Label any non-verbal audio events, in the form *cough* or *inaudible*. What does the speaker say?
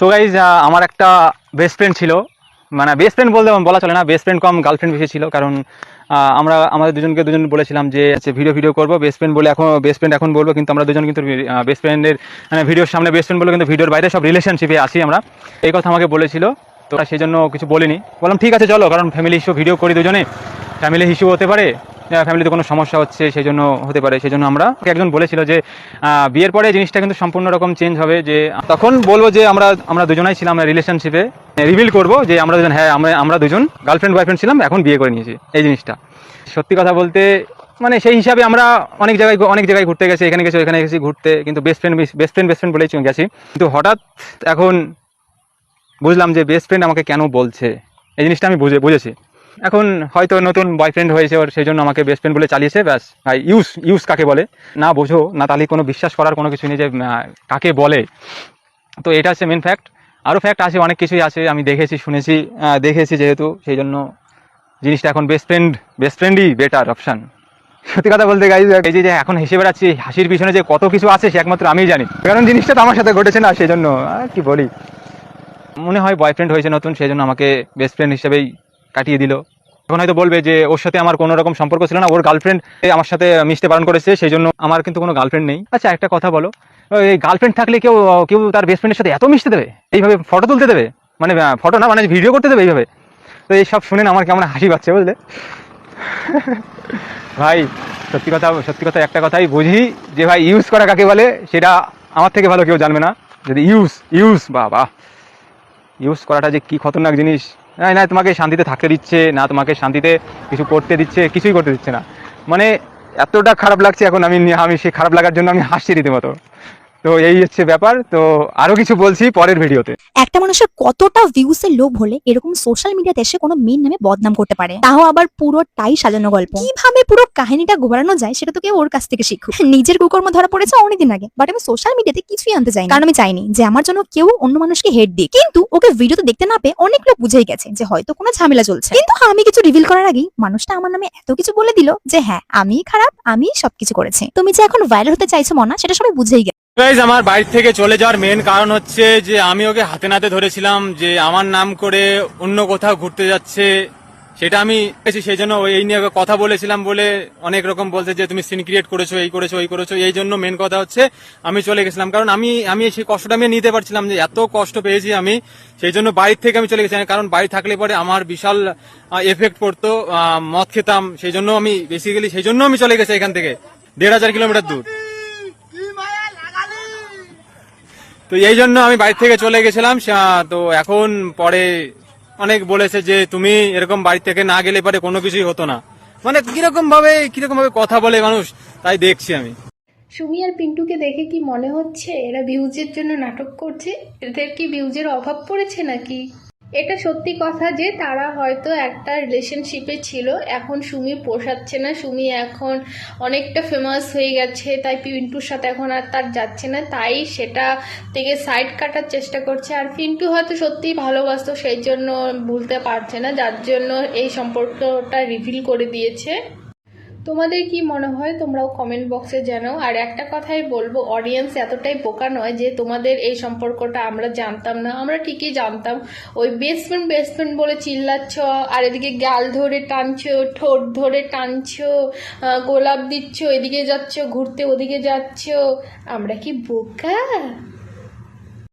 So guys আমার একটা best friend ছিল। মানে বেস্ট ফ্রেন্ড বলতে বলা চলে না বেস্ট ফ্রেন্ড কম গার্লফ্রেন্ড বেশি ছিল। কারণ আমরা, আমাদের দুজনকে দুজন বলেছিলাম যে আচ্ছা ভিডিও ভিডিও করব বেস্ট ফ্রেন্ড বলে এখন বেস্ট ফ্রেন্ড এখন বলব, কিন্তু আমরা দুজন কিন্তু বেস্ট ফ্রেন্ডের মানে ভিডিওর সামনে বেস্ট ফ্রেন্ড বলে কিন্তু ভিডিওর বাইরে সব রিলেশনশিপে আসি আমরা। এই কথা আমাকে বলেছিল, তো সেই জন্য কিছু বলিনি। বললাম, ঠিক আছে, চলো, কারণ ফ্যামিলি ইস্যু ভিডিও করি দুজনে। ফ্যামিলি ইস্যু হতে পারে ফ্যামিলিতে কোনো সমস্যা হচ্ছে সেই জন্য হতে পারে সেই জন্য আমরা একজন বলেছিল যে বিয়ের পরে জিনিসটা কিন্তু সম্পূর্ণ রকম চেঞ্জ হবে, যে, তখন বলব যে, আমরা আমরা দুজনাই ছিলাম রিলেশনশিপে রিভিল করব যে, আমরা দুজন হ্যাঁ আমরা আমরা দুজন গার্লফ্রেন্ড বয়ফ্রেন্ড ছিলাম, এখন বিয়ে করে নিয়েছি, এই জিনিসটা। সত্যি কথা বলতে মানে সেই হিসাবে আমরা অনেক জায়গায় অনেক জায়গায় ঘুরতে গেছি, এখানে গেছি ওখানে গেছি ঘুরতে, কিন্তু best friend best friend best friend বলেই গেছি। কিন্তু হঠাৎ এখন বুঝলাম যে বেস্ট ফ্রেন্ড আমাকে কেন বলছে, এই জিনিসটা আমি বুঝে, বুঝেছি। এখন হয়তো নতুন বয়ফ্রেন্ড হয়েছে ওর সেই জন্য আমাকে বেস্ট ফ্রেন্ড বলে চালিয়েছে, ব্যাস। ইউস ইউস কাকে বলে? না বোঝো, না তাহলে কোনো বিশ্বাস করার কোনো কিছু নেই যে কাকে বলে। তো এটা হচ্ছে মেন ফ্যাক্ট আরও ফ্যাক্ট আছে, অনেক কিছুই আছে, আমি দেখেছি, শুনেছি দেখেছি যেহেতু সেই জন্য জিনিসটা এখন বেস্ট ফ্রেন্ড বেস্ট ফ্রেন্ডই বেটার অপশান সত্যি কথা বলতে গাই এই যে এখন হেসে বেড়াচ্ছি, হাসির পিছনে যে কত কিছু আছে সে একমাত্র আমিই জানি। কারণ জিনিসটা তো আমার সাথে ঘটেছে না সেই জন্য আর কি বলি। মনে হয় বয়ফ্রেন্ড হয়েছে নতুন সেই জন্য আমাকে বেস্ট ফ্রেন্ড হিসেবেই কাটিয়ে দিল। এখন হয়তো বলবে যে ওর সাথে আমার কোনো রকম সম্পর্ক ছিল না, ওর গার্লফ্রেন্ড আমার সাথে মিশতে পালন করেছে, সেই জন্য আমার কিন্তু কোনো গার্লফ্রেন্ড নেই। আচ্ছা একটা কথা বলো, এই গার্লফ্রেন্ড থাকলে কেউ কেউ তার বেস্ট ফ্রেন্ডের সাথে এত মিশতে দেবে? এইভাবে ফটো তুলতে দেবে? মানে ফটো না মানে ভিডিও করতে দেবে এইভাবে? তো এই সব শুনে আমার কেমন হাসি পাচ্ছে, বুঝলে? ভাই, সত্যি কথা সত্যি কথা একটা কথাই বুঝি যে ভাই ইউজ করা কাকে বলে, সেটা আমার থেকে ভালো কেউ জানবে না। যদি ইউজ ইউজ বা বাহ। ইউজ করাটা যে কি খতরনাক জিনিস। না না তোমাকে শান্তিতে থাকতে দিচ্ছে না, তোমাকে শান্তিতে কিছু করতে দিচ্ছে, কিছুই করতে দিচ্ছে না। মানে এতটা খারাপ লাগছে এখন আমি আমি সেই খারাপ লাগার জন্য আমি হাসছি রীতিমতো। তো এই হচ্ছে ব্যাপার। তো আরও কিছু বলছি পরের ভিডিওতে। একটা মানুষের কতটা ভিউস এর লোভ হলে এরকম সোশ্যাল মিডিয়াতে এসে কোনো মেন নামে বদনাম করতে পারে? তাও আবার পুরোটাই সাজানো গল্প। কীভাবে পুরো কাহিনীটা ঘোরানো যায় সেটা তো কেউ ওর কাছ থেকে শিখুক। *laughs* নিজের কুকর্ম ধরা পড়েছে অনেকদিন আগে বাট আমি সোশ্যাল মিডিয়াতে কিছুই আনতে চাই কারণ আমি চাইনি যে আমার জন্য কেউ অন্য মানুষকে হেড দিক। কিন্তু ওকে ভিডিওতে দেখতে না পেয়ে অনেক লোক বুঝেই গেছে যে হয়তো কোনো ঝামেলা চলছে। কিন্তু আমি কিছু রিভিল করার আগেই মানুষটা আমার নামে এত কিছু বলে দিল যে হ্যাঁ আমি খারাপ আমি সবকিছু করেছি। তুমি যে এখন ভাইরাল হতে চাইছো মনা, সেটা সবাই বুঝেই গেছে। গাইজ আমার বাড়ি থেকে চলে যাওয়ার মেন কারণ হচ্ছে যে আমি ওকে হাতে নাতে ধরেছিলাম যে আমার নাম করে অন্য কোথাও ঘুরতে যাচ্ছে। সেটা আমি সেই জন্য এই নিয়ে কথা বলেছিলাম বলে অনেক রকম বলছে যে, তুমি সিন ক্রিয়েট করেছ, এই করেছ এই করেছ। এই জন্য মেন কথা হচ্ছে আমি চলে গেছিলাম। কারণ আমি আমি সেই কষ্টটা আমি নিতে পারছিলাম যে, এত কষ্ট পেয়েছি আমি, সেই জন্য বাড়ির থেকে আমি চলে গেছিলাম। কারণ বাড়ি থাকলে পরে আমার বিশাল এফেক্ট পড়তো মদ খেতাম, সেই জন্য আমি বেসিক্যালি সেই জন্য আমি চলে গেছি এখান থেকে। দেড় হাজার কিলোমিটার দূর। তো এই জন্য আমি বাড়ি থেকে চলে গেছিলাম। তো এখন পরে অনেক বলেছে যে তুমি এরকম বাড়ি থেকে না গেলে পরে কোনো কিছুই হতো না। মানে কীরকম ভাবে কীরকম ভাবে কথা বলে মানুষ, তাই দেখছি আমি। সুমি আর পিন্টুকে দেখে কি মনে হচ্ছে? এরা ভিউজের জন্য নাটক করছে? এদের কি ভিউজের অভাব পড়েছে নাকি? এটা সত্যি কথা যে তারা হয়তো একটা রিলেশনশিপে ছিল, এখন সুমি পোষাচ্ছে না। সুমি এখন অনেকটা ফেমাস হয়ে গেছে, তাই পিন্টুর সাথে এখন আর তার যাচ্ছে না, তাই সেটা থেকে সাইড কাটার চেষ্টা করছে। আর পিন্টু হয়তো সত্যিই ভালোবাসত, সেই জন্য ভুলতে পারছে না, যার জন্য এই সম্পর্কটা রিভিল করে দিয়েছে। তোমাদের কি মনে হয়? তোমরাও কমেন্ট বক্সে জানাও। আর একটা কথাই বলব অডিয়েন্স এতটাই বোকা নয় যে তোমাদের এই সম্পর্কটা আমরা জানতাম না। আমরা ঠিকই জানতাম? ওই বেস্ট ফ্রেন্ড বেস্ট ফ্রেন্ড বলে চিল্লাচ্ছ, আর এদিকে গাল ধরে টানছো, ঠোঁট ধরে টানছো গোলাপ দিচ্ছ, এদিকে যাচ্ছ, ঘুরতে ওদিকে যাচ্ছ। আমরা কি বোকা?